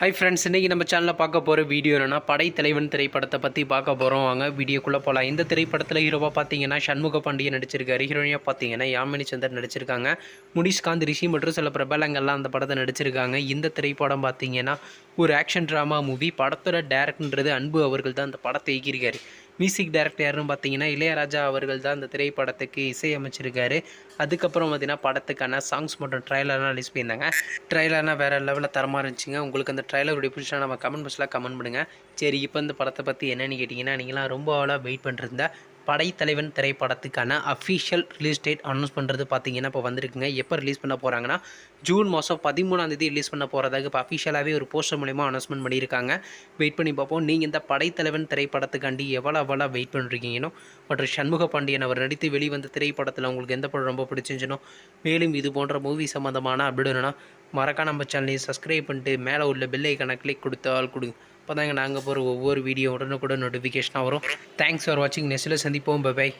Hi friends இன்றைக்கி நம்ம சேனலில் பார்க்க போகிற வீடியோ என்னென்னா படைத்தலைவன் திரைப்படத்தை பற்றி பார்க்க போகிறோம் வாங்க வீடியோக்குள்ளே போகலாம் இந்த திரைப்படத்தில் ஹீரோவாக பார்த்தீங்கன்னா சண்முக பாண்டியன் நடிச்சிருக்காரு. ஹீரோயினாக பார்த்தீங்கன்னா யாமினி சந்தர் நடிச்சிருக்காங்க. முனிஷ்காந்த் ரிஷி மற்றும் சில பிரபலங்கள்லாம் அந்த படத்தை நடிச்சிருக்காங்க. இந்த திரைப்படம் பார்த்தீங்கன்னா ஒரு ஆக்ஷன் ட்ராமா மூவி படத்தோட டேரக்டர்ன்றது அன்பு அவர்கள் தான் அந்த படத்தை இயக்கியிருக்காரு. மியூசிக் டைரக்டர் யாருன்னு பார்த்தீங்கன்னா இளையராஜா அவர்கள் தான் இந்த திரைப்படத்துக்கு இசையமைச்சிருக்காரு. அதுக்கப்புறம் பார்த்தீங்கன்னா படத்துக்கான சாங்ஸ் மற்றும் ட்ரைலர்லாம் ரிலீஸ் பண்ணியிருந்தாங்க. ட்ரைலர்னால் வேறு லெவலில் தரமாக இருந்துச்சுங்க. உங்களுக்கு அந்த ட்ரைலருடைய பிடிச்சா நம்ம கமெண்ட் பாக்ஸில் கமெண்ட் பண்ணுங்கள் சரி இப்போ இந்த படத்தை பற்றி என்னென்னு கேட்டிங்கன்னா நீங்களாம் ரொம்ப ஆளாக வெயிட் பண்ணிருந்தேன் படைத்தலைவன் திரைப்படத்துக்கான அஃபிஷியல் ரிலீஸ் டேட் அனௌன்ஸ் பண்ணுறது பார்த்தீங்கன்னா இப்போ வந்திருக்குங்க. எப்போ ரிலீஸ் பண்ண போகிறாங்கன்னா ஜூன் மாதம் பதிமூணாம் தேதி ரிலீஸ் பண்ண போகிறதாக இப்போ அஃபிஷியலாகவே ஒரு போஸ்டர் மூலிமா அனௌன்ஸ்மெண்ட் பண்ணியிருக்காங்க. வெயிட் பண்ணி பார்ப்போம். நீங்கள் இந்த படைத்தலைவன் திரைப்படத்துக்காண்டி எவ்வளோ எவ்வளோ வெயிட் பண்ணுறீங்கன்னு மற்றும் சண்முக பாண்டியன் அவர் நடித்து வெளிவந்த திரைப்படத்தில் உங்களுக்கு எந்த படம் ரொம்ப பிடிச்சிருந்துச்சுனோ மேலும் இது போன்ற மூவி சம்மந்தமான அப்படின்னா மறக்கா நம்ம சேனலையும் சப்ஸ்கிரைப் பண்ணிட்டு மேலே உள்ள பெல் ஐக்கானை கிளிக் கொடுத்தால் கொடுங்க அப்போ தாங்க நாங்கள் போகிற ஒவ்வொரு வீடியோ உடனுக்குடன் நோட்டிஃபிகேஷனாக வரும். தேங்க்ஸ் ஃபார் வாட்சிங் நெக்ஸ்ட்டில் சந்திப்போம். பபாய்